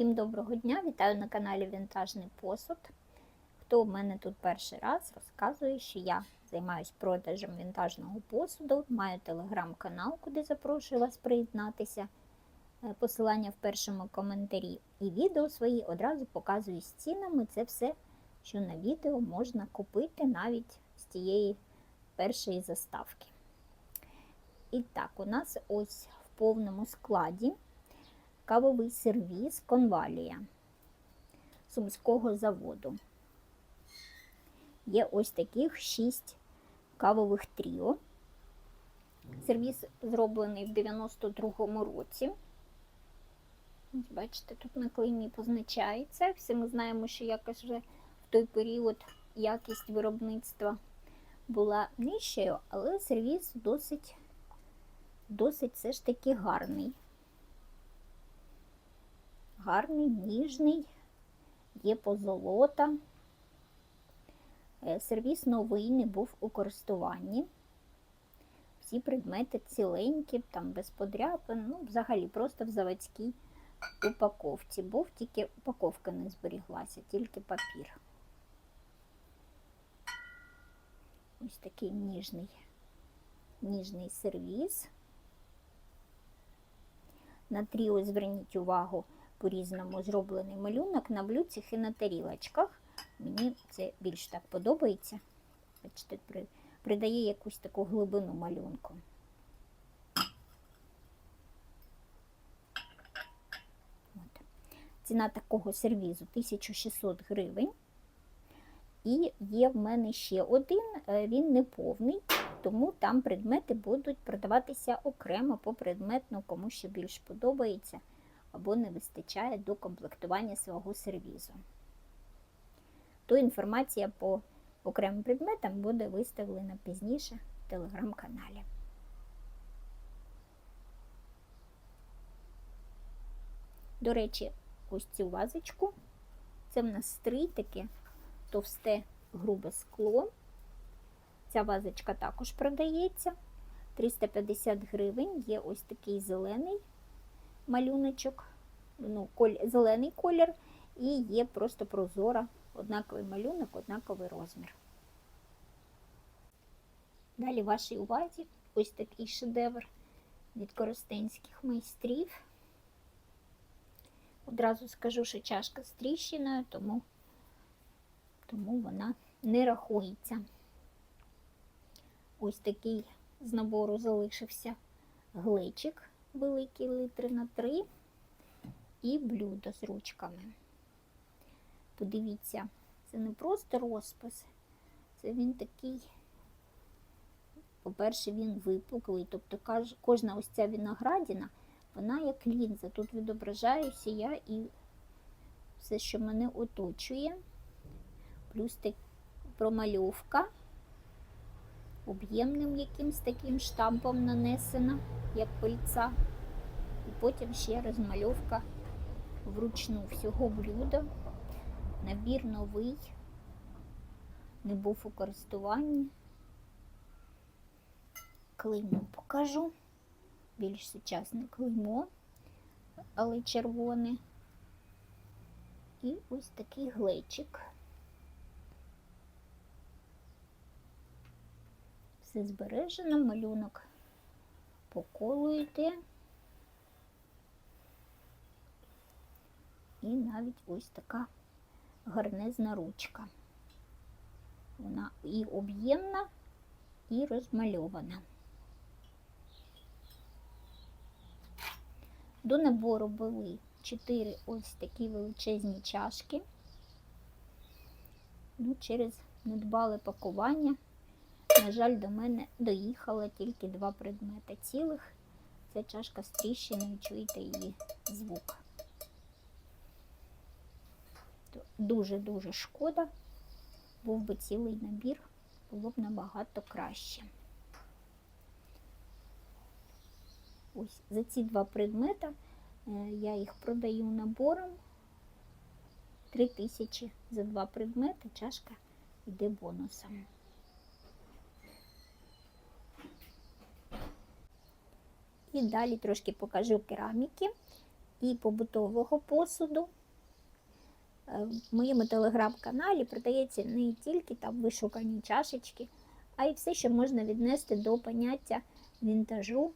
Всім доброго дня! Вітаю на каналі Вінтажний посуд. Хто в мене тут перший раз розказує, що я займаюся продажем вінтажного посуду, маю телеграм-канал, куди запрошую вас приєднатися. Е, Посилання в першому коментарі. І відео свої одразу показую з цінами. Це все, що на відео можна купити навіть з тієї першої заставки. І так, у нас ось в повному складі кавовий сервіс Конвалія Сумського заводу. Є ось таких 6 кавових тріо. Сервіс зроблений в 92-му році. Бачите, тут на клеймі позначається. Всі ми знаємо, що якось вже в той період якість виробництва була нижчою, але сервіс досить, досить все ж таки гарний гарний, ніжний, є позолота. Е, Сервіс новий не був у користуванні. Всі предмети ціленькі, там без подряпин, ну, взагалі просто в заводській упаковці. Був тільки упаковка не зберіглася, тільки папір. Ось такий ніжний, ніжний сервіс. На тріо зверніть увагу по-різному зроблений малюнок на блюдцях і на тарілочках. Мені це більш так подобається. Бачите, придає якусь таку глибину малюнку. От. Ціна такого сервізу 1600 гривень. І є в мене ще один, е, він не повний, тому там предмети будуть продаватися окремо по предметну, кому що більш подобається або не вистачає до комплектування свого сервізу. То інформація по окремим предметам буде виставлена пізніше в телеграм-каналі. До речі, ось цю вазочку. Це в нас стрий таке товсте грубе скло. Ця вазочка також продається. 350 гривень, є ось такий зелений малюночок, ну, коль, зелений колір, і є просто прозора, однаковий малюнок, однаковий розмір. Далі вашій увазі ось такий шедевр від коростенських майстрів. Одразу скажу, що чашка з тріщиною, тому, тому вона не рахується. Ось такий з набору залишився глечик великі літри на 3 і блюдо з ручками. Подивіться, це не просто розпис, це він такий, по-перше, він випуклий, тобто кожна ось ця виноградина, вона як лінза. Тут відображаюся я і все, що мене оточує, плюс промальовка об'ємним якимсь таким штампом нанесена, як пильця. І потім ще розмальовка вручну всього блюда. Набір новий, не був у користуванні. Клеймо покажу. Більш сучасне клеймо, але червоне. І ось такий глечик. Все збережено, малюнок поколуєте. І навіть ось така гарнезна ручка. Вона і об'ємна, і розмальована. До набору були 4 ось такі величезні чашки. Ну, через недбале пакування. На жаль, до мене доїхало тільки два предмети цілих. Це чашка з тріщиною, чуєте її звук. Дуже-дуже шкода, був би цілий набір, було б набагато краще. Ось за ці два предмета е, я їх продаю набором. 3 тисячі за два предмети, чашка йде бонусом. І далі трошки покажу кераміки. і побутового посуду. Е, В моєму телеграм-каналі продається не тільки там вишукані чашечки, а й все, що можна віднести до поняття вінтажу,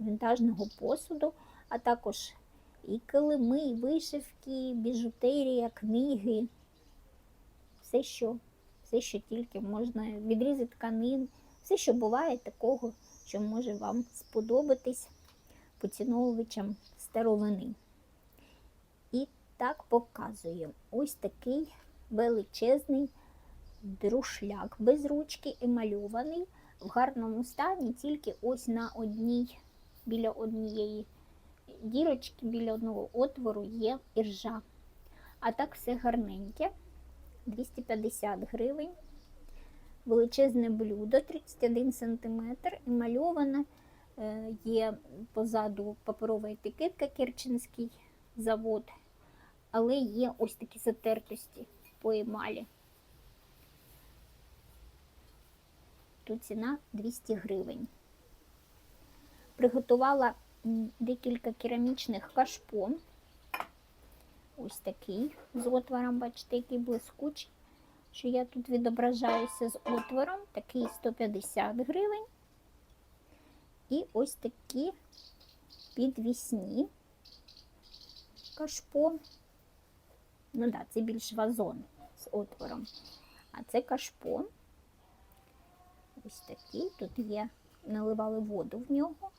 вінтажного посуду, а також і килими, і вишивки, біжутерія, книги, все, що, все, що тільки можна, відрізи тканин, все, що буває такого, що може вам сподобатись поціновувачам старовини. І так показую. Ось такий величезний друшляк без ручки, емальований, в гарному стані, тільки ось на одній, біля однієї дірочки, біля одного отвору є іржа. А так все гарненьке. 250 гривень. Величезне блюдо 31 см, емальоване. Е, Є позаду паперова етикетка Керченський завод, але є ось такі затертості по емалі. Тут ціна 200 гривень. Приготувала декілька керамічних кашпон. Ось такий з отвором, бачите, який блискучий, що я тут відображаюся з отвором, такий 150 гривень. І ось такі підвісні кашпо. Ну так, да, це більш вазон з отвором. А це кашпо. Ось такий. Тут є, наливали воду в нього.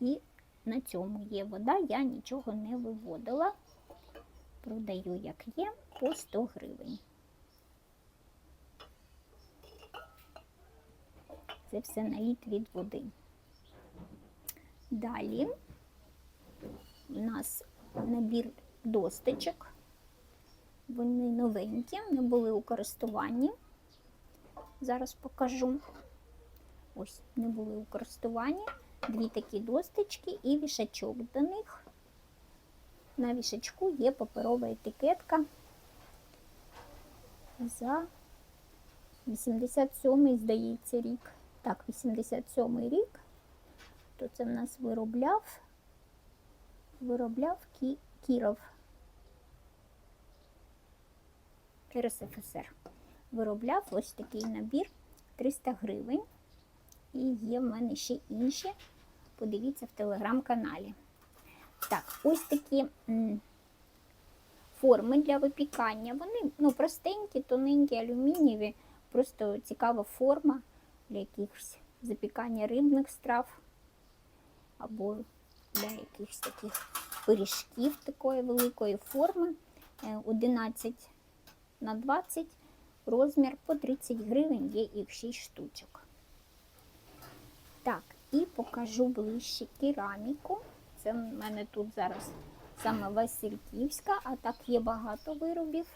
І на цьому є вода, я нічого не виводила. Продаю, як є, по 100 гривень. Це все наліт від води. Далі у нас набір досточок. Вони новенькі, не були у користуванні. Зараз покажу. Ось, не були у користуванні. Дві такі досточки і вішачок до них. На вішачку є паперова етикетка за 87-й, здається, рік. Так, 87-й рік. То це в нас виробляв, виробляв Кі, Кіров. РСФСР. Виробляв ось такий набір 300 гривень. І є в мене ще інші. Подивіться в телеграм-каналі. Так, ось такі м, форми для випікання. Вони ну, простенькі, тоненькі, алюмінієві. Просто цікава форма для якихось запікання рибних страв або для якихось таких пиріжків такої великої форми. Е, 11 на 20 розмір по 30 гривень, є їх 6 штучок. Так, і покажу ближче кераміку. Це в мене тут зараз саме Васильківська, а так є багато виробів.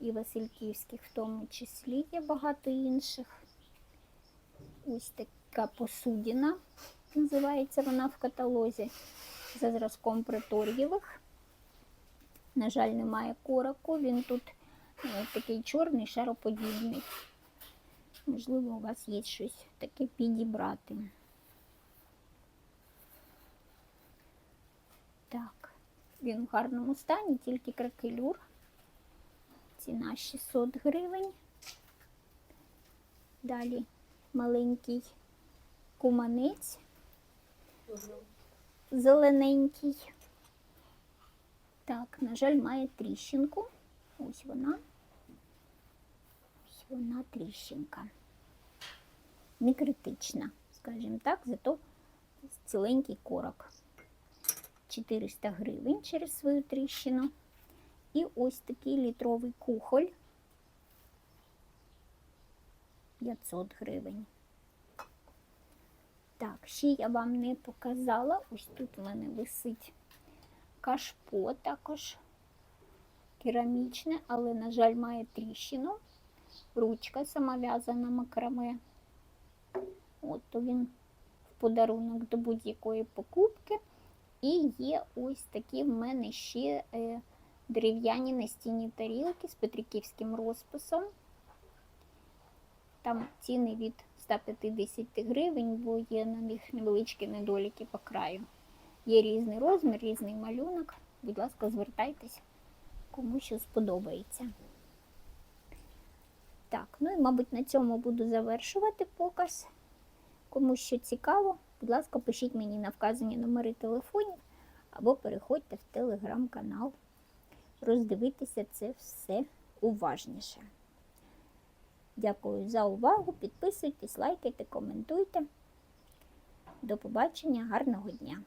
І Васильківських в тому числі є багато інших. Ось така посудина, називається вона в каталозі за зразком приторгівих. На жаль, немає короку, він тут е, такий чорний, шароподібний. Можливо, у вас є щось таке підібрати. Так, він в гарному стані, тільки кракелюр. Ціна 600 гривень. Далі маленький куманець, зелененький. Так, на жаль, має тріщинку. Ось вона. Ось вона тріщинка. Не критична, скажімо так, зато ціленький корок. 400 гривень через свою тріщину. І ось такий літровий кухоль 500 гривень. Так, ще я вам не показала. Ось тут у мене висить кашпо також керамічне, але, на жаль, має тріщину. Ручка самов'язана макраме. От то він в подарунок до будь-якої покупки. І є ось такі в мене ще е, дерев'яні настінні тарілки з петриківським розписом. Там ціни від 150 гривень, бо є на них невеличкі недоліки по краю. Є різний розмір, різний малюнок. Будь ласка, звертайтесь, кому що сподобається. Так, ну і, мабуть, на цьому буду завершувати показ. Кому що цікаво, будь ласка, пишіть мені на вказані номери телефонів або переходьте в телеграм-канал. Роздивитися це все уважніше. Дякую за увагу. Підписуйтесь, лайкайте, коментуйте. До побачення, гарного дня!